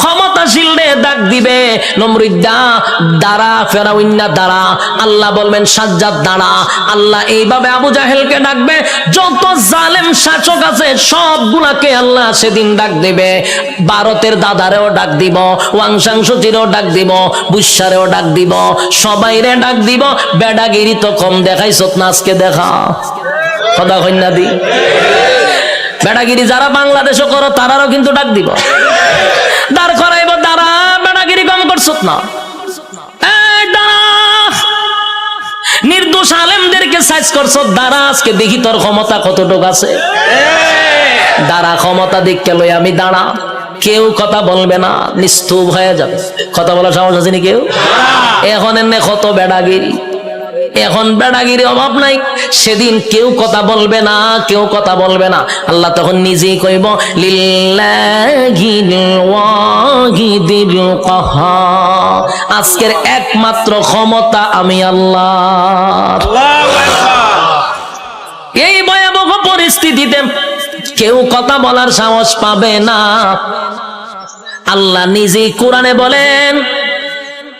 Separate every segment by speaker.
Speaker 1: ক্ষমতাশীল রে ডাক দিবে। দাঁড়া ফেরাউন্না দাঁড়া। আল্লাহ বলবেন, সাজ্জাদ, দাঁড়া। আল্লাহ এইভাবে আবু জাহেলকে ডাকবে, যত জালেম শাসক আছে, সবগুলাকে আল্লাহ সেদিন ডাক দিবে। ভারতের দাদারেও ডাক দিব ওয়াংশাংশচিরেও ডাক দিব বুসারেও ডাক দিব। সবাইরে ডাক দিব, বেডাগিরি তো কম দেখাইছত না আজকে দেখা। কথা কন্যা দি? বেড়াগিরি যারা বাংলাদেশও করো, তারারও কিন্তু ডাক দিব। করছত না। নির্দোষ আলেমদেরকে সাইজ করছ। দ্বারা আজকে দেখি তোর ক্ষমতা কতটুক আছে। দ্বারা ক্ষমতা দেখকে লই আমি দাঁড়া। কেউ কথা বলবে না নিস্তুপ হয়ে যাবে। কথা বলার সাহস আছে নি কেউ? এখন এনে কত বেড়াগিরি। এখন বেড়াগিরি অভাব নাই। সেদিন কেউ কথা বলবে না কেউ কথা বলবে না। আল্লাহ তখন নিজেই কইব আজকের একমাত্র ক্ষমতা আমি আল্লাহ এই ভয়াবহ পরিস্থিতিতে কেউ কথা বলার সাহস পাবে না। আল্লাহ নিজেই কোরআনে বলেন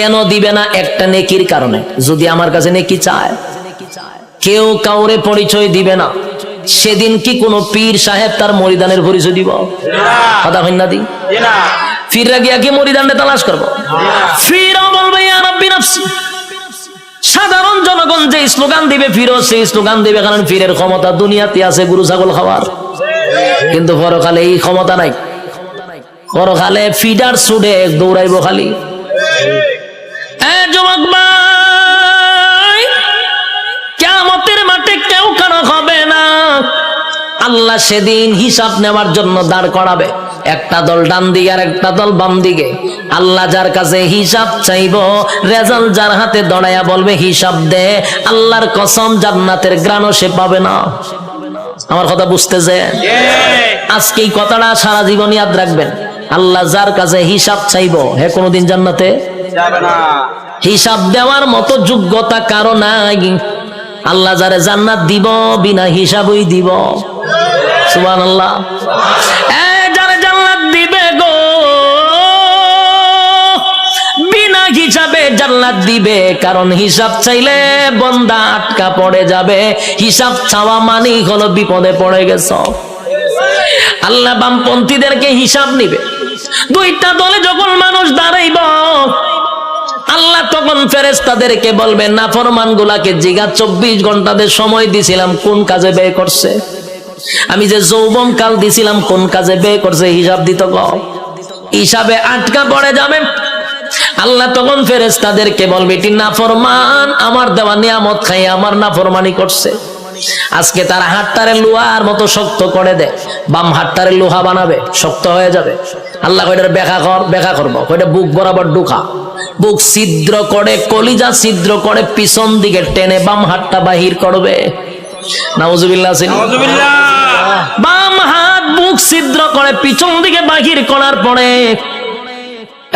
Speaker 1: কেন দিবে না একটা নেকির কারণে? যদি আমার কাছে নেকি চায়। কেউ কাউরে পরিচয় দিবে না। সেদিন কি কোন পীর সাহেব তার মরিদানের পরিচয় দিব? কথা হয় না দি। ফিররা গিয়া কি মরিদানটা তালাশ করব? ফিরও বলবে সাধারণ জনগণ যে স্লোগান দিবে, ফিরো সেই স্লোগান দিবে, কারণ ফিরের ক্ষমতা দুনিয়াতে আছে গুরু, ছাগল খাওয়ার কিন্তু পরকালে এই ক্ষমতা নাই। পরকালে ফিডার সুডে দৌড়াইবো খালি। যুবক ভাই কেয়ামতের মাঠে কেউ কারও হবে না। আল্লাহ সেদিন হিসাব নেওয়ার জন্য দাঁড় করাবে। একটা দল ডান দিকে আর একটা দল বাম দিকে। আল্লাহ যার কাছে হিসাব চাইব রেজাল্ট যার হাতে দড়াইয়া বলবে হিসাব দে আল্লাহর কসম জান্নাতের গ্রাণও সে পাবে না। আমার কথা বুঝতেছে আজকে এই কথাটা সারা জীবন ইয়াদ রাখবেন। আল্লাহ যার কাছে হিসাব চাইব হে কোনোদিন জান্নাতে? হিসাব দেওয়ার মতো যোগ্যতা কারও নাই। আল্লাহ যারে জান্নাত দিব, বিনা হিসাবই দিব। সুবান আল্লাহ যারে জান্নাত দিবে গো, বিনা হিসাবে জান্নাত দিবে। কারণ হিসাব চাইলে বন্দা আটকা পড়ে যাবে। হিসাব চাওয়া মানেই হলো বিপদে পড়ে গেছ। আল্লাহ বামপন্থীদেরকে হিসাব নিবে। দুইটা দলে যখন মানুষ দাঁড়াইব আল্লাহ তখন ফেরেস তাদেরকে বলবে না ফরমান গুলাকে জিগা চব্বিশ ঘন্টাদের সময় দিছিলাম, কোন কাজে ব্যয় করছে? আমি যে যৌবন কাল দিছিলাম, কোন কাজে ব্যয় করছে? হিসাব দিত হিসাবে আটকা পড়ে যাবে। আল্লাহ তখন ফেরেস তাদেরকে বলবে, এটি না ফরমান আমার দেওয়া নিয়ামত খাই আমার না ফরমানি করছে। আজকে তার হাতটারে লোহার মতো শক্ত করে দেয় বাম হাতটারে লোহা বানাবে শক্ত হয়ে যাবে। আল্লাহ কয়টার ব্যাখ্যা কর ব্যাখ্যা করব। কয়টা বুক বরাবর ঢুকা। বুক ছিদ্র করে কলিজা ছিদ্র করে পিছন দিকে টেনে বাম হাতটা বাহির করবে। নাউজুবিল্লাহ। বাম হাত বুক ছিদ্র করে পিছন দিকে বাহির করার পরে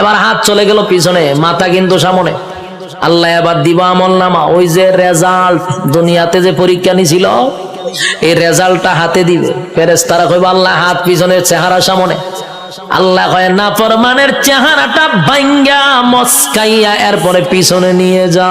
Speaker 1: এবার হাত চলে গেল পিছনে মাথা কিন্তু সামনে। আল্লাহ আবার দিবা আমল নামা। ওই যে রেজাল্ট, দুনিয়াতে যে পরীক্ষা নিছিল, এই রেজাল্টটা হাতে দিবে। ফেরেস তারা কইব, আল্লাহ, হাত পিছনের চেহারা সামনে। আল্লাহ কয়, না, ফরমানের চেহারাটা ভাঙ্গা মস্কাইয়া, এরপরে পিছনে নিয়ে যা।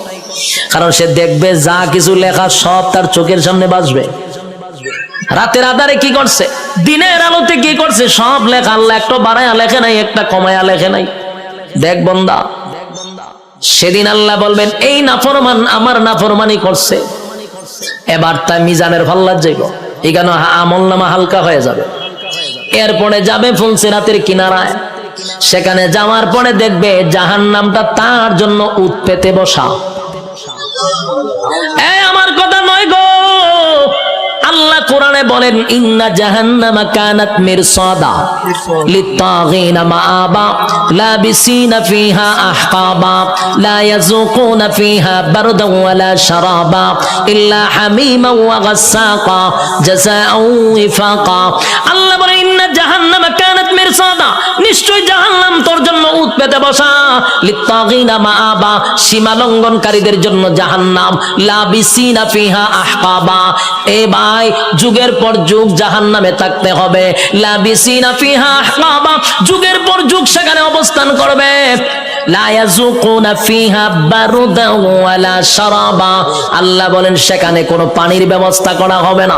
Speaker 1: কারণ সে দেখবে যা কিছু লেখা সব তার চোখের সামনে বাজবে। রাতের আধারে কি করছে? দিনের আলোতে কি করছে? সব লেখা আল্লাহ একটা বাড়ায়া লেখে নাই, একটা কমায়া লেখে নাই। দেখ বন্দা, সেদিন আল্লাহ বলবেন, এই নাফরমান আমার নাফরমানি করছে। এবার তাই মিজানের ফাল্লার যাইব এখানে আমল নামা হালকা হয়ে যাবে। এরপরে যাবে ফুলসিরাতের কিনারায়। সেখানে যাওয়ার পরে দেখবে জাহান নামটা তার জন্য উৎপেতে বসা। আমার কথা নয় গো। আল্লাহ কোরআনে বলেন, ইন্না জাহান্নামা কানাত মিরসাদা মাআবা ফিহা আহকাবা, লা ইয়াযুকুনা ফিহা ওয়ালা শারাবা, ইল্লা ওয়া আল্লাহ বলেন জাহান্নামা কানাত মিরসাদা নিশ্চয় জাহান্নাম জন্য যুগের পর যুগ থাকতে হবে। যুগের পর যুগ সেখানে অবস্থান করবে। আল্লাহ বলেন, সেখানে কোনো পানির ব্যবস্থা করা হবে না।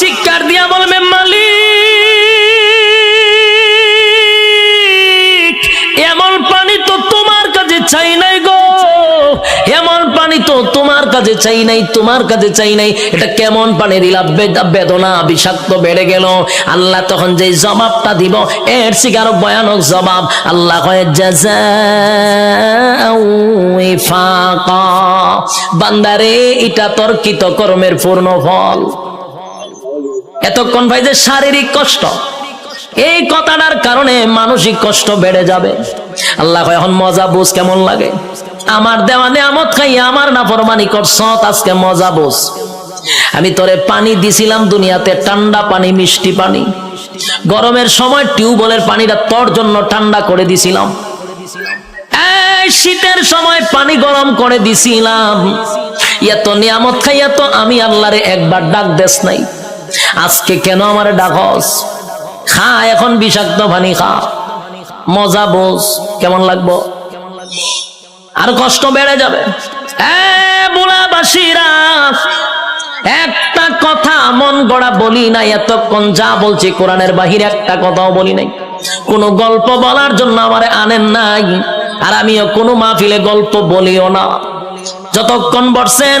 Speaker 1: চিৎকার দিয়া বলবে মালিক, এমন পানি তো তোমার কাছে চাই নাই গো। এমন পানি তো তোমার কাছে চাই নাই, তোমার কাছে চাই নাই। এটা কেমন পানি দিলা বেদনা, বিষাক্ত বেড়ে গেল। আল্লাহ তখন যে জবাবটা দিব, এর থেকে আরও ভয়ানক জবাব, আল্লাহ কয়ে। বান্দারে, এটা তর্কিত কৃত কর্মের পূর্ণ ফল। এতক্ষণ ভাই যে শারীরিক কষ্ট, এই কথাটার কারণে মানসিক কষ্ট বেড়ে যাবে। আল্লাহ এখন মজা বুঝ কেমন লাগে? আমার দেওয়া নিয়ামত খাই, আমার না ফরমানি করছ আজকে মজা বুঝ। আমি তোরে পানি দিছিলাম দুনিয়াতে, ঠান্ডা পানি, মিষ্টি পানি। গরমের সময় টিউবওয়েলের পানিটা তোর জন্য ঠান্ডা করে দিছিলাম। শীতের সময় পানি গরম করে দিছিলাম। এত নিয়ামত খাইয়া তো আমি আল্লাহরে একবার ডাক দেশ নাই। আজকে কেন আমার ডাকস? খা, এখন বিষাক্ত পানি খা। মজা বোঝ, কেমন লাগবো? আর কষ্ট বেড়ে যাবে। একটা কথা মন গড়া বলি নাই, এতক্ষণ যা বলছি কোরআনের বাহিরে একটা কথাও বলি নাই। কোনো গল্প বলার জন্য আমার আনেন নাই, আর আমিও কোনো মাহফিলে গল্প বলিও না। যতক্ষণ বসছেন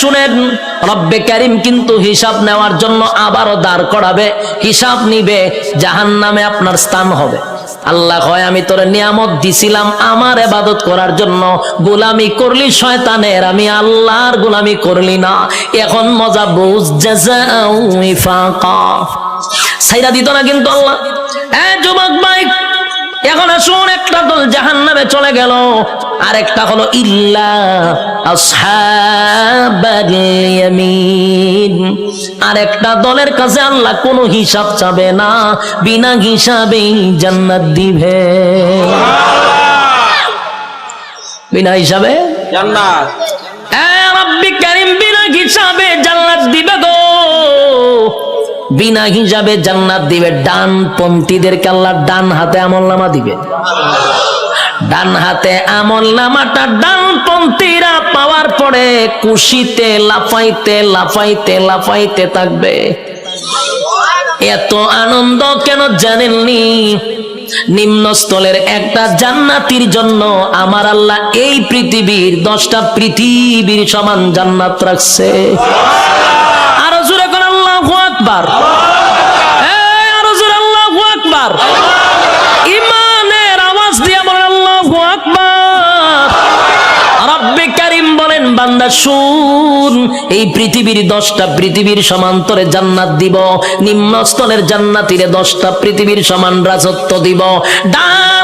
Speaker 1: শুনেন, রব্বে কারিম কিন্তু হিসাব নেওয়ার জন্য আবারও দাঁড় করাবে, হিসাব নিবে জাহান নামে আপনার স্থান হবে। আল্লাহ হয় আমি তোর নিয়ামত দিছিলাম আমার এবাদত করার জন্য, গোলামি করলি শয়তানের, আমি আল্লাহর গোলামি করলি না। এখন মজা বুঝ সাইরা দিত না কিন্তু আল্লাহ। এ যুবক ভাই এখন আসুন একটা দল জাহান নামে চলে গেল। আর একটা হলো ইল্লা আর একটা দলের কাছে আল্লাহ কোনো হিসাব চাবে না বিনা হিসাবেই জান্নাত দিবে। বিনা হিসাবে?
Speaker 2: জান্নাত।
Speaker 1: এ রাব্বি কারিম বিনা হিসাবে জান্নাত দিবে গো। বিনা হিসাবে জান্নাত দিবে। ডান পন্থীদেরকে আল্লাহ ডান হাতে আমল নামা দিবে। ডান হাতে আমল নামাটা ডান পন্থীরা পাওয়ার পরে কুশিতে লাফাইতে লাফাইতে লাফাইতে থাকবে। এত আনন্দ কেন জানেননি? নিম্নস্থলের একটা জান্নাতির জন্য আমার আল্লাহ এই পৃথিবীর দশটা পৃথিবীর সমান জান্নাত রাখছে। আকবার। এই, পৃথিবীর দশটা পৃথিবীর সমান্তরে জান্নাত দিব নিম্নস্থলের জান্নাতিরে দশটা পৃথিবীর সমান রাজত্ব দিব। ডাল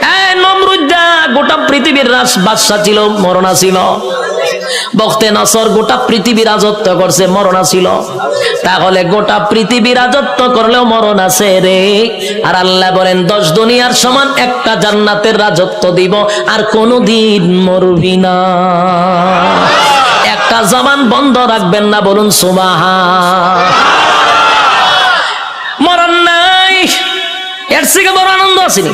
Speaker 1: গোটা পৃথিবীর রাজ বাদশাহ ছিল, মরণা ছিল। বক্তে নাসর গোটা পৃথিবী রাজত্ব করছে, মরণ ছিল। তাহলে গোটা পৃথিবী রাজত্ব করলেও মরণ আছে রে। আর আল্লাহ বলেন, দশ দুনিয়ার সমান একটা জান্নাতের রাজত্ব দিব, আর কোনোদিন মরবি না। একটা জবান বন্ধ রাখবেন না, বলুন সুবাহা মরণ নাই। এর থেকে বড় আনন্দ আসেনি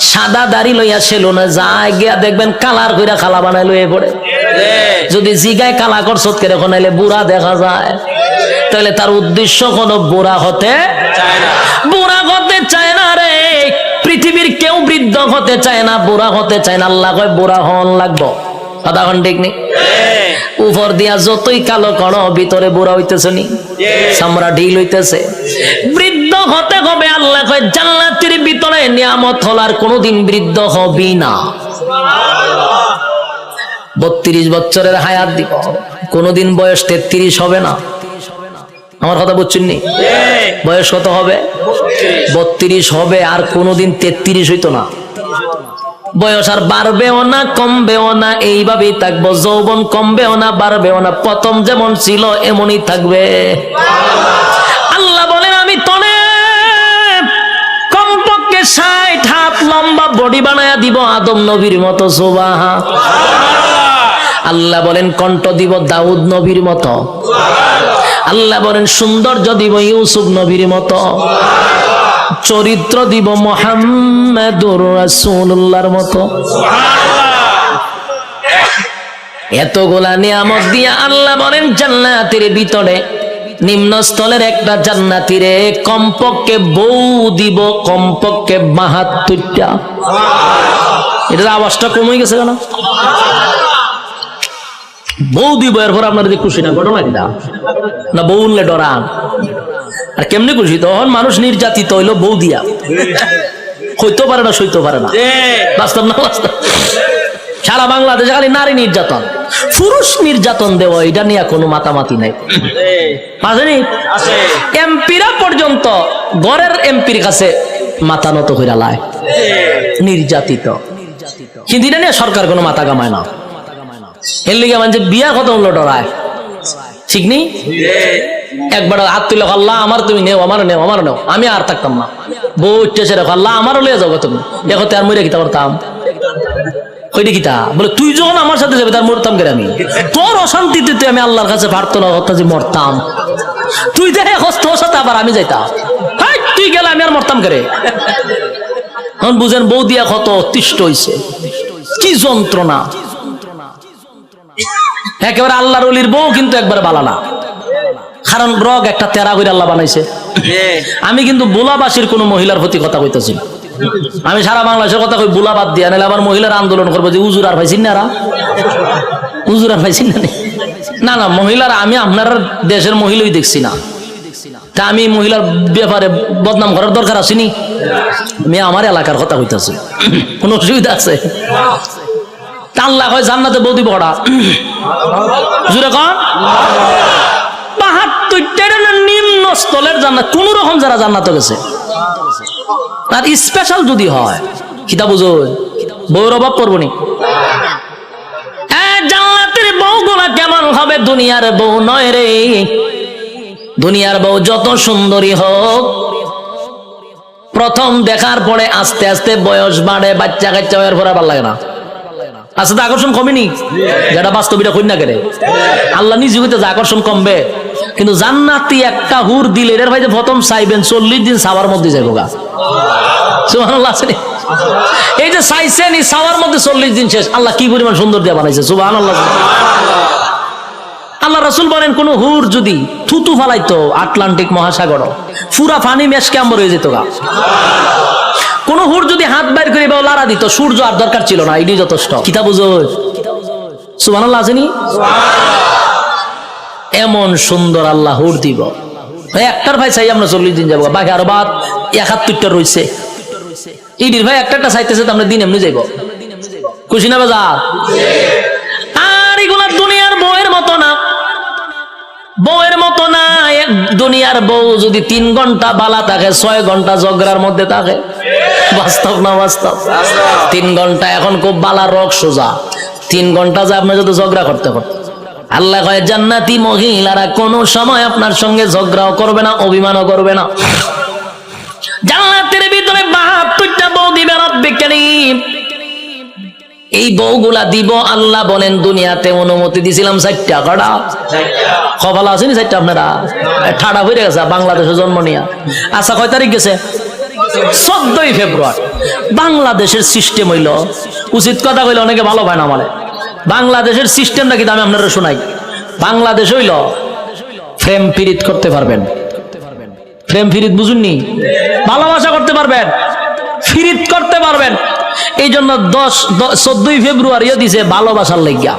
Speaker 1: সাদা দাড়ি লইয়া ছিল না যায় গিয়া দেখবেন কালার কইরা খালা বানাই লইয়ে পড়ে। যদি জিগায় কালা করছত কেরে নাইলে বুড়া দেখা যায়। তাহলে তার উদ্দেশ্য কোনো বুড়া হতে চায় না। বুড়া হতে চায় না রে। পৃথিবীর কেউ বৃদ্ধ হতে চায় না বুড়া হতে চায় না। আল্লাহ কয় বুড়া হন লাগবো। কথা কন ঠিক নেই উপর দিয়া যতই কালো করো ভিতরে বুড়া হইতেছে নি। সামরা ঢিল হইতেছে। হতে হবে আল্লাহ জান্নাতের ভিতরে নিয়ামত হলার কোনোদিন বৃদ্ধ হবি না। বত্রিশ বছরের হায়াত দিব। কোনোদিন বয়স তেত্রিশ হবে না। আমার কথা বয়স কত হবে? বত্রিশ হবে আর কোনোদিন তেত্রিশ হইতো না। বয়স আর বাড়বেও না, কমবেও না, এইভাবেই থাকব। যৌবন কমবেও না, বাড়বেও না। প্রথম যেমন ছিল, এমনই থাকবে। আল্লাহ বলেন, আমি তনে ষাট হাত লম্বা বডি বানায়া দিব আদম নবীর মতো সোবাহা আল্লাহ বলেন, কণ্ঠ দিব দাউদ নবীর মতো। আল্লাহ বলেন, সৌন্দর্য দিব ইউসুফ নবীর মতো। চরিত্র দিব মোহাম্মদুর রাসূলুল্লাহর মতো। এতগুলা নিয়ামত দিয়া আল্লাহ বলেন, জান্নাতের ভিতরে নিম্নস্থলের একটা জান্নাতিরে কমপক্ষে বউ দিব কমপক্ষে বাহাত্তরটা। এটার আওয়াজটা কমে গেছে কেন? বউ দিব এরপর আপনার যদি খুশি না ঘটনা কিনা না বউ উনলে ডরান আর কেমনি খুশি? তখন মানুষ নির্যাতিত হইল বউ দিয়া। হইতে পারে না সইতে পারে না। বাস্তব না বাস্তব? সারা বাংলাদেশে খালি নারী নির্যাতন। পুরুষ নির্যাতন দেওয়া এটা নিয়ে কোনো মাতামাতি নাই। আসেনি এমপিরা পর্যন্ত গড়ের এমপির কাছে মাথা নত হইরা লায়। নির্যাতিত। কিন্তু এটা নিয়ে সরকার কোনো মাথা কামায় না। এর লিগে মানে বিয়া কত হলো ডরায়। ঠিক নেই একবার হাত তুলে আল্লাহ আমার তুমি নেও আমার নেও আমার নেও। আমি আর থাকতাম না। বউ উঠতেছে রেখো আল্লাহ আমারও লিয়ে যাব তুমি। দেখো আর মরে কিতা করতাম ওইটা কিতা বলে তুই যখন আমার সাথে যাবে তার মরতাম করে আমি? তোর অশান্তিতে তুই আমি আল্লাহর কাছে পারতো না হত্যা যে মরতাম। তুই দেখে তোর সাথে আবার আমি যাইতাম। তুই গেলে আমি আর মরতাম করে? এখন বুঝেন বউ দিয়া কত অতিষ্ঠ হইছে। কি যন্ত্রণা। একেবারে আল্লাহর অলির বউ কিন্তু একবার বালানা কারণ রগ একটা তেরা করে আল্লাহ বানাইছে। আমি কিন্তু বুলাবাসীর কোন মহিলার প্রতি কথা কইতেছি না। আমি সারা বাংলাদেশের কথা কই বুলা বাদ দিয়া, নাহলে আবার মহিলার আন্দোলন করব যে উজুর আর পাইছেন না? উজুর আর পাইছেন না? না না, মহিলার, আমি আপনার দেশের মহিলাই দেখছি না। তা আমি মহিলার ব্যাপারে বদনাম করার দরকার আসেনি আমি আমার এলাকার কথা কইতাছি। কোন অসুবিধা আছে? আল্লাহ হয় জান্নাতে বৌদি পড়া জুড়ে কন বাহাত্তরটার নিম্ন স্থলের জান্নাত। কোন রকম যারা জান্নাত গেছে। আর স্পেশাল যদি হয় বুঝো বউর অভাব নি। কেমন হবে? দুনিয়ার বউ নয় রে। দুনিয়ার বউ যত সুন্দরী হোক, প্রথম দেখার পরে আস্তে আস্তে বয়স বাড়ে, বাচ্চা কাচ্চা হয়ে পরে ভালো লাগে না। আচ্ছা তো আকর্ষণ কমেনি? যেটা বাস্তবিটা কই না কেন আল্লাহ নিজে হইতে আকর্ষণ কমবে। কিন্তু জান্নাতি একটা হুর দিলে এর ভাই প্রথম চাইবেন, চল্লিশ দিন সাবার মধ্যে যাব গা। সুবহানাল্লাহ, আছে? এই যে চাইছেন, এই সাওয়ার মধ্যে চল্লিশ দিন শেষ। আল্লাহ কি পরিমাণ সুন্দর দিয়ে বানাইছে সুবাহ আল্লাহ রাসুল বলেন, কোন হুর যদি থুতু ফালাইতো আটলান্টিক মহাসাগর, পুরা পানি মেশকে আম্বর হয়ে যেত গা। কোন হুর যদি হাত বাইর করে বা লারা দিত, সূর্য আর দরকার ছিল না এটি যথেষ্ট। কিতা বুঝো সুবহানাল্লাহ আসেনি এমন সুন্দর আল্লাহ হুর দিব। ভাই, একটার ভাই চাই আমরা চল্লিশ দিন যাব, বাকি আরও বাদ একাত্তরটা রয়েছে ইডির ভাই একটা চাইতেছে তো আমরা দিন এমনি যাইব। খুশি না আর এগুলা দুনিয়ার বউয়ের মতো না। বউয়ের মতো না, এক দুনিয়ার বউ যদি তিন ঘণ্টা বালা থাকে, ছয় ঘণ্টা ঝগড়ার মধ্যে থাকে। বাস্তব না বাস্তব? তিন ঘণ্টা এখন খুব বালা রক সোজা। তিন ঘণ্টা যে আপনি যদি ঝগড়া করতে করতে আল্লাহ কয়, জান্নাতি মহিলারা কোনো সময় আপনার সঙ্গে ঝগড়াও করবে না, অভিমানও করবে না। জান্নাতের ভিতরে বাহাত্তরটা বউ দিবে রব্বে এই বউগুলা দিব, আল্লাহ বলেন দুনিয়াতে অনুমতি দিছিলাম চারটা কটা কপাল আসেনি চারটা আপনারা? ঠাডা হয়ে গেছে, বাংলাদেশে জন্ম নিয়া। আচ্ছা কয় তারিখ গেছে? চোদ্দই ফেব্রুয়ারি। বাংলাদেশের সিস্টেম হইল, উচিত কথা কইলে অনেকে ভালো পায় না আমার। বাংলাদেশের সিস্টেমটা কিন্তু আমি আপনারা শোনাই। বাংলাদেশ হইল ফ্রেম পিরিত করতে পারবেন। প্রেম ফিরিত বুঝুননি? ভালোবাসা করতে পারবেন। ফিরিত করতে পারবেন। এই জন্য দশ চোদ্দই ফেব্রুয়ারিও দিছে ভালোবাসার লেগিয়া।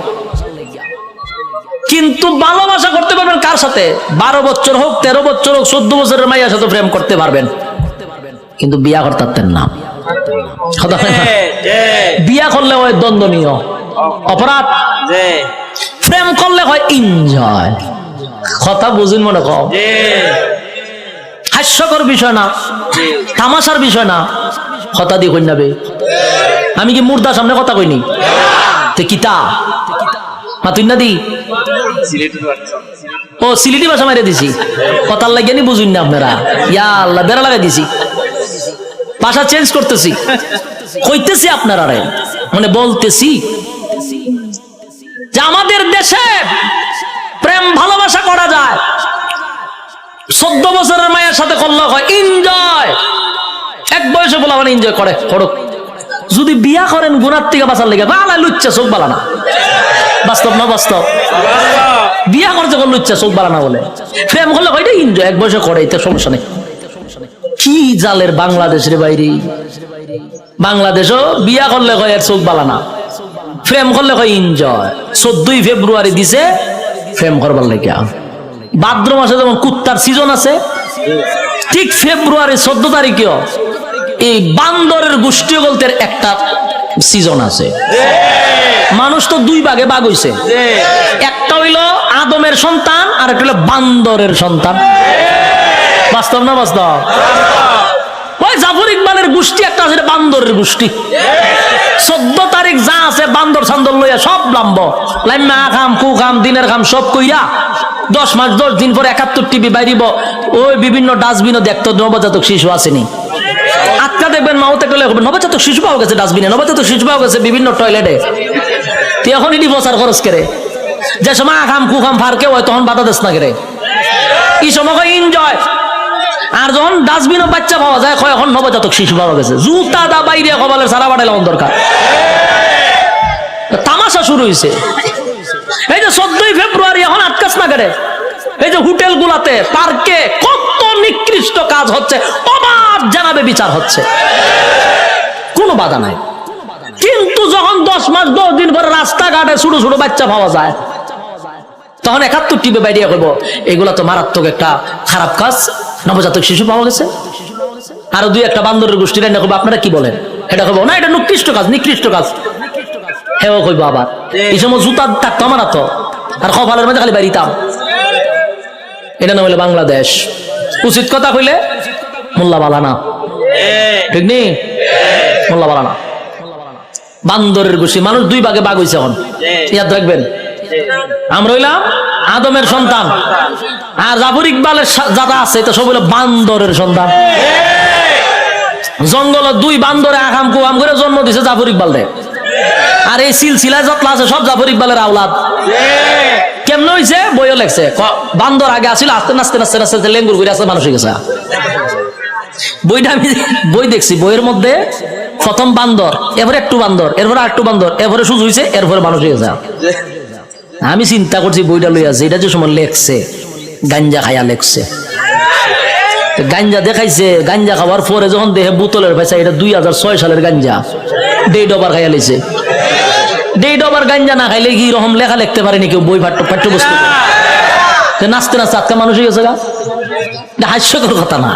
Speaker 1: কিন্তু ভালোবাসা করতে পারবেন কার সাথে? বারো বছর হোক তেরো বছর হোক চোদ্দ বছরের মাইয়ার সাথে প্রেম করতে পারবেন। কিন্তু বিয়া করতে না? বিয়া করলে হয় দ্বন্দ্বনীয় অপরাধ। প্রেম করলে হয় এনজয় কথা বুঝুন মনে কম হাস্যকর বিষয় না, তামাশার বিষয় না, কথা দিয়ে কইনাবে আমি কি মুর্দা সামনে কথা কইনি? তে কিতা? মা তুই না দি? ও, সিলিটি ভাষা মারে দিছি। কথার লাগিয়ে নি বুঝুন না আপনারা। ইয়া আল্লাহ, বেড়া লাগাই দিছি। ভাষা চেঞ্জ করতেছি। কইতেছি আপনারা রে মানে বলতেছি। যে আমাদের দেশে প্রেম ভালোবাসা করা যায়। চোদ্দ বছরের মায়ের সাথে করলে হয় এনজয় এক বয়সে বলা মানে এনজয় করে করুক যদি বিয়া করেন গুণার থেকে বাঁচার লেগে বালা লুচ্ছা চোখ বালা না। বাস্তব না বাস্তব? বিয়া করতে করলে লুচ্ছা চোখ বালা না বলে। প্রেম করলে হয় এনজয় এক বয়সে করে, এতে সমস্যা নেই। কি জালের বাংলাদেশের বাইরে? বাংলাদেশও বিয়া করলে কয় এর চোখ বালা না। প্রেম করলে কয় এনজয় চোদ্দই ফেব্রুয়ারি দিছে, প্রেম করবার লেগে। ভাদ্র মাসে যেমন কুত্তার সিজন আছে, ঠিক ফেব্রুয়ারি চোদ্দ তারিখেও এই বান্দরের গোষ্ঠী বলতে একটা সিজন আছে। মানুষ তো দুই ভাগে ভাগ হইছে। একটা হইল আদমের সন্তান, আর একটা হইল বান্দরের সন্তান। বাস্তব না বাস্তব? ওই জাফর ইকবালের গোষ্ঠী একটা আছে, বান্দরের গোষ্ঠী। চোদ্দ তারিখ যা আছে বান্দর সান্দর লইয়া সব লাম্ব। লাইমা খাম, কু খাম, দিনের খাম, সব কইরা দশ মাস, দশ দিন পরে একাত্তর টিভি বাইরিব। ওই বিভিন্ন ডাস্টবিনও দেখতো নবজাতক শিশু আসেনি। আটকা দেখবেন, মাওতে গেলে হবে, নবজাতক শিশু পাওয়া গেছে ডাস্টবিনে, নবজাতক শিশু পাওয়া গেছে বিভিন্ন টয়লেটে। তুই এখন ইডি বসার খরচ করে? যে সময় আখাম কুখাম ফারকে হয়, তখন বাধা দেশ না করে? এই সময় এনজয় আর যখন ডাস্টবিনও বাচ্চা পাওয়া যায়, কয় এখন নবজাতক শিশু পাওয়া গেছে। জুতা দা বাইরে কবালের সারা বাটাইলাম দরকার। তামাশা শুরু হয়েছে এই যে চোদ্দই ফেব্রুয়ারি এখন করে এই যে হোটেল গুলাতে পার্কে কত নিকৃষ্ট কাজ হচ্ছে, অবাধ জানাবে বিচার হচ্ছে। কোনো বাধা নাই। কিন্তু যখন দশ মাস, দশ দিন পরে রাস্তাঘাটে ছোট ছোট বাচ্চা পাওয়া যায়, তখন একাত্তর টিপে বাইরে করব তো মারাত্মক একটা খারাপ কাজ। নবজাতক শিশু পাওয়া গেছে। আরও দুই একটা বান্দরের গোষ্ঠী রান্না করব আপনারা কি বলেন? এটা করব না, এটা নিকৃষ্ট কাজ নিকৃষ্ট কাজ। হেও কইবো আবার। এই সময় জুতা থাকতো আমার আর কপালের মধ্যে খালি বাড়িতাম। এটা না হইলে বাংলাদেশ। উচিত কথা কইলে মোল্লা বালা না। ঠিক নেই মোল্লা বালা না। বান্দরের গোষ্ঠী, মানুষ দুই ভাগে বাঘ হয়েছে এখন। ইয়াদ রাখবেন। আমরা হইলাম আদমের সন্তান। আর জাফর ইকবালের যারা আছে, এটা সব হইল বান্দরের সন্তান। জঙ্গল দুই বান্দরে আকাম কুয়াম করে জন্ম দিছে জাফর ইকবাল দে। আর এই সিলসিলা যতলা আছে, সব জাফর ইকবালের আওলাদ। কেমনে হইছে? বইও লেখছে। বান্দর আগে আসিল আস্তে নাস্তে নাস্তে নাস্তে লেঙ্গুর করে আসতে মানুষ গেছে। বইটা আমি বই দেখছি, বইয়ের মধ্যে প্রথম বান্দর, এরপরে একটু বান্দর, এরপরে একটু বান্দর, এরপরে সুযোগ হয়েছে এরপরে মানুষ হয়ে গেছে। আমি চিন্তা করছি বইটা লইয়া যে এটা যে সময় লেখছে, গাঞ্জা খাইয়া লেখছে। গাঞ্জা দেখাইছে, গাঞ্জা খাওয়ার পরে যখন দেখে বোতলের পয়সা এটা দুই হাজার ছয় সালের গাঞ্জা। দেড় ডবার খাইয়া লেছে দেড় ডবার গাঞ্জা না খাইলে কি রকম লেখা লিখতে পারেনি কেউ বই পাঠ্য পাঠ্যপুস্তক? নাচতে নাচতে আজকে মানুষ গেছে গা। হাস্যকর কথা না।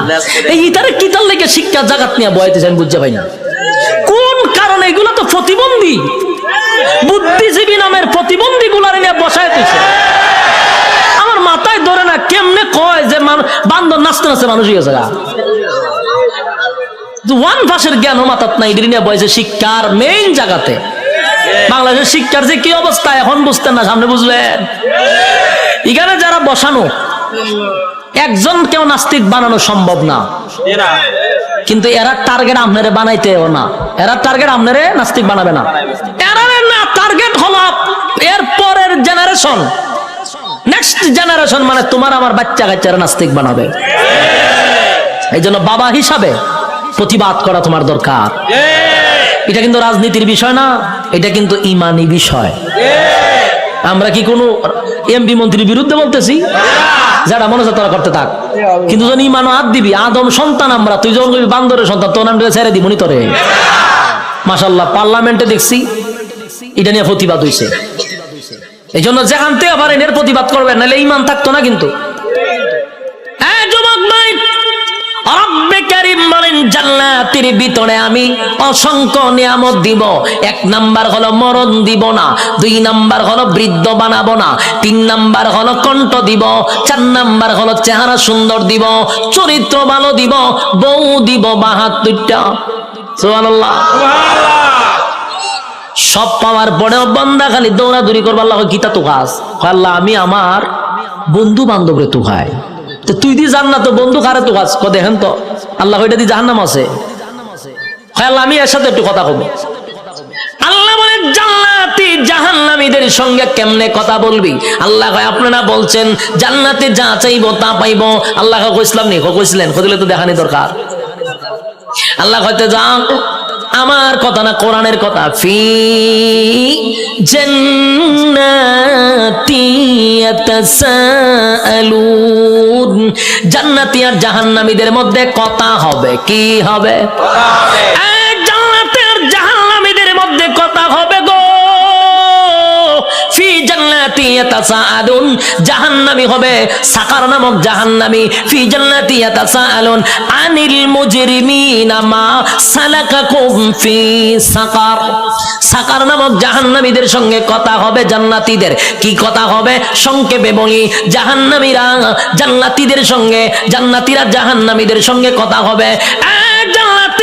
Speaker 1: এই ইতারে কিতার লেগে শিক্ষা জাগাত নিয়ে বয়াইতেছে আমি বুঝতে পাই না। কোন কারণে এগুলো তো প্রতিবন্ধী? বুদ্ধিজীবী নামের প্রতিবন্ধী গুলার নিয়ে বসায় দিছে। আমার মাথায় ধরে না, কেমনে কয় যে বান্দর নাচতে নাচতে মানুষ হয়ে গেছে গা। ওয়ান ভাষের জ্ঞান মাথাত নাই নিয়ে বয়সে শিক্ষার মেইন জায়গাতে বাংলাদেশের শিক্ষার যে কি অবস্থা, এখন বুঝতেন না, সামনে বুঝবেন। এখানে যারা বসানো, একজন কেউ নাস্তিক বানানো সম্ভব না। কিন্তু এরা টার্গেট আপনারে বানাইতেও না। এরা টার্গেট আপনারে নাস্তিক বানাবে না। এরা না টার্গেট হলো এর পরের জেনারেশন নেক্সট জেনারেশন মানে তোমার আমার বাচ্চা কাচ্চারা নাস্তিক বানাবে। এই জন্য বাবা হিসাবে প্রতিবাদ করা তোমার দরকার। এটা কিন্তু রাজনীতির বিষয় না এটা কিন্তু ইমানি বিষয়। আমরা কি কোনো এমপি মন্ত্রীর বিরুদ্ধে বলতেছি? যারা মনে তারা করতে থাক। কিন্তু যখন ইমানও হাত দিবি আদম সন্তান আমরা তুই যখন বান্দরের সন্তান তোর নাম ছেড়ে দিব নি তোরে। মাসাল্লাহ পার্লামেন্টে দেখছি এটা নিয়ে প্রতিবাদ হয়েছে এই জন্য যেখান থেকে আবার এর প্রতিবাদ করবেন নাহলে ইমান থাকতো না কিন্তু। রব্বে কারিম বলেন জান্নাতের ভিতরে আমি অসংখ্য নিয়ামত দিব। এক নাম্বার হলো মরণ দিব না দুই নাম্বার হলো বৃদ্ধ বানাবো না তিন নাম্বার হলো কণ্ঠ দিব চার নাম্বার হলো চেহারা সুন্দর দিব চরিত্র ভালো দিব বউ দিব বাহাত্তরটা। সুবহানাল্লাহ। সব পাওয়ার পরেও বন্দা খালি দৌড়াদৌড়ি করব আল্লাহ গীতা তো আল্লাহ আমি আমার বন্ধু বান্ধবরে তো তো তুই দি জান না তো বন্ধু কারে তো খাস ক দেখেন তো। আল্লাহ ওইটা দি জাহান্নাম আছে। আমি এর সাথে একটু কথা কব। আল্লাহ কেমনে কথা বলবি? আল্লাহ আপনারা বলছেন, জান্নাতে যা চাইব তা পাইবো। আল্লাহ তো দরকার। আল্লাহ আমার কথা না কোরআনের কথা। ফি জান্নাতি ইয়াতাসাআলুন জান্নাতি আর জাহান্নামীদের মধ্যে কথা হবে কি হবে? কথা জান্নাতি জান্নাতি জান্নাতি জাহান্নামীদের সঙ্গে কথা হবে জান্নাতীদের। কি কথা হবে? সংক্ষেপে বলি, জাহান্নামীরা জান্নাতীদের সঙ্গে, জান্নাতীরা জাহান্নামীদের সঙ্গে কথা হবে। এই জান্নাতীরা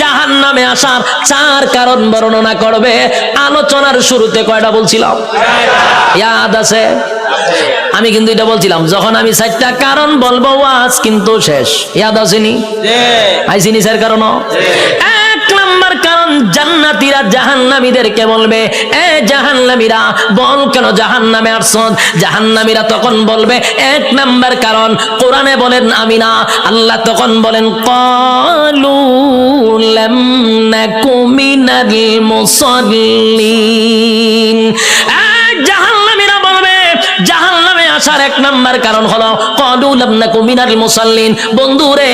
Speaker 1: জাহান নামে আসার চার কারণ বর্ণনা করবে। আলোচনার শুরুতে কয়টা বলছিলাম? ইয়াদ আছে? আমি কিন্তু এটা বলছিলাম যখন আমি চারটা কারণ বলব আজ কিন্তু শেষ। ইয়াদ আসেনি? আইসিনি স্যার কারণ জান্নাতীরা জাহান্নামীদেরকে বলবে, এ জাহান্নামীরা, বল কেন জাহান্নামে আসছন জাহান্নামীরা তখন বলবে, এক নাম্বার কারণ, কোরআনে বলেন আমি না আল্লাহ তখন বলেন, কলু লাম জাহান্নামীরা বলবে জাহান্নামে আসার এক নাম্বার কারণ হলো মিনাল মুসাল্লিন। বন্ধুরে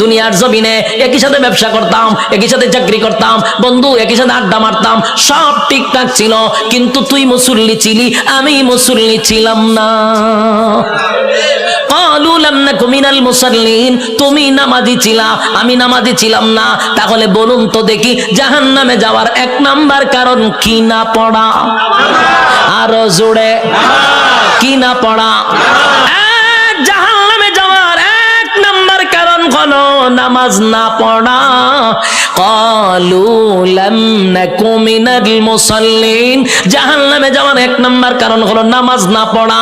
Speaker 1: দুনিয়ার জমিনে একই সাথে ব্যবসা করতাম, একই সাথে চাকরি করতাম, বন্ধু একই সাথে আড্ডা মারতাম, সব ঠিকঠাক ছিল, কিন্তু তুই মুসল্লি ছিলি, আমি মুসল্লি ছিলাম না। তুমি নামাজি ছিলা, আমি নামাজি ছিলাম না। তাহলে বলুন তো দেখি জাহান নামে যাওয়ার এক নাম্বার কারণ কি না পড়া? আরও জোরে। কি না পড়া এক জাহান্নামে যাওয়ার এক নাম্বার কারণ হলো নামাজ না পড়া قالوا لم نكن من المصلين জাহান্নামে যাওয়ার এক নাম্বার কারণ হলো নামাজ না পড়া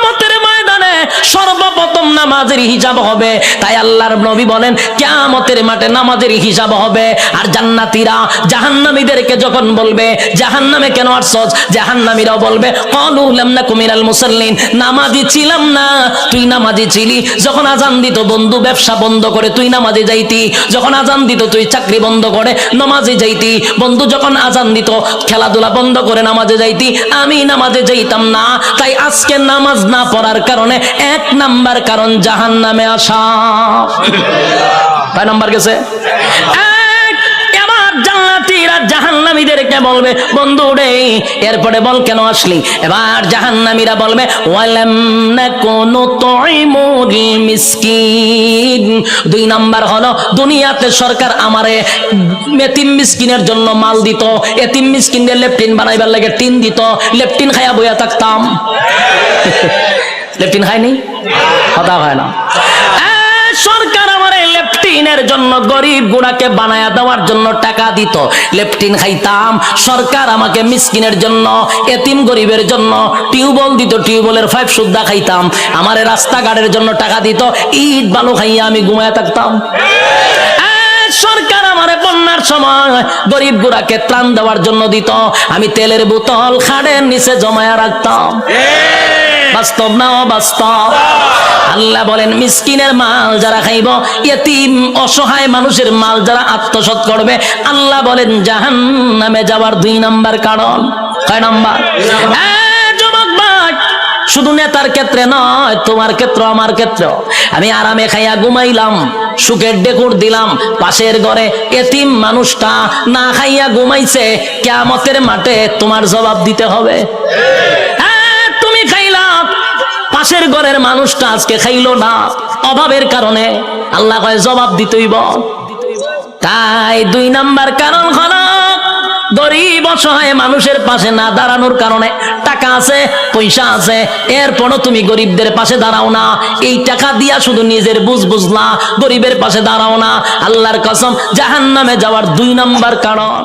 Speaker 1: সর্বপ্রথম নামাজের হিসাব হবে। তাই আল্লাহর নবী বলেন, কিয়ামতের মাঠে নামাজের হিসাব হবে। আর জান্নাতীরা জাহান্নামীদেরকে যখন বলবে, জাহান্নামে কেন আসছস? জাহান্নামীরাও বলবে ক্বালু লাম নাকু মিনাল মুসাল্লিন। নামাজি ছিলাম না। তুই নামাজি ছিলি। যখন আজান দিত, বন্ধু, ব্যবসা বন্ধ করে তুই নামাজে যাইতি। যখন আজান দিত, তুই চাকরি বন্ধ করে নামাজে যাইতি। বন্ধু, যখন আজান দিত, খেলাধুলা বন্ধ করে নামাজে যাইতি। আমি নামাজে যাইতাম না। তাই আজকে নামাজ না পড়ার কারণে এক নাম্বার কারণ জাহান নামে আসা। কয় নাম্বার গেছে? জাহান্নামীদেরকে বলবে, বন্ধু রে, এরপরে বল কেন আসলি? এবার জাহান্নামীরা বলবে, ওয়ালাম দুই নাম্বার হলো, দুনিয়াতে সরকার আমারে মিসকিনের জন্য মাল দিত, এতিম মিসকিনদের লেফটিন বানাইবার লাগে টিন দিত লেফটিন খাইয়া বইয়া থাকতাম। লেফটিন খায়নি কথা হয় না। সরকার আমার এই লেফটিনের জন্য গরিব গুড়াকে বানায়া দেওয়ার জন্য টাকা দিত। লেফটিন খাইতাম। সরকার আমাকে মিসকিনের জন্য, এতিম গরিবের জন্য টিউবওয়েল দিত। টিউবওয়েলের ফাইভ সুদ্ধা খাইতাম। আমার রাস্তাঘাটের জন্য টাকা দিত। ইট, বালু খাইয়া আমি ঘুমায় থাকতাম। সরকার আমারে বন্যার সময় গরিব গুড়াকে ত্রাণ দেওয়ার জন্য দিত। আমি তেলের বোতল খাড়ের নিচে জমায়া রাখতাম। বাস্তব না অবাস্তব? আল্লাহ বলেন, মিসকিনের মাল যারা খাইব, ইয়তিম অসহায় মানুষের মাল যারা আত্মসৎ করবে, আল্লাহ বলেন জাহান নামে যাওয়ার দুই নাম্বার কারণ। কয় নাম্বার? শুধু নেতার ক্ষেত্রে নয়, তোমার ক্ষেত্র আমার ক্ষেত্র। আমি আরামে খাইয়া ঘুমাইলাম, সুখের ডেকুর দিলাম, পাশের ঘরে এতিম মানুষটা না খাইয়া ঘুমাইছে কেমতের মাঠে তোমার জবাব দিতে হবে। পাশের ঘরের মানুষটা আজকে খাইলো না। অভাবের কারণে আল্লাহ কয়, জবাব দিতেইব তাই দুই নাম্বার কারণ হলো, গরিব অসহায় মানুষের পাশে না দাঁড়ানোর কারণে টাকা আছে, পয়সা আছে। এরপরও তুমি গরিবদের পাশে দাঁড়াও না। এই টাকা দিয়া শুধু নিজের বুঝ বুঝলা গরিবের পাশে দাঁড়াও না। আল্লাহর কসম, জাহান্নামে যাওয়ার দুই নাম্বার কারণ।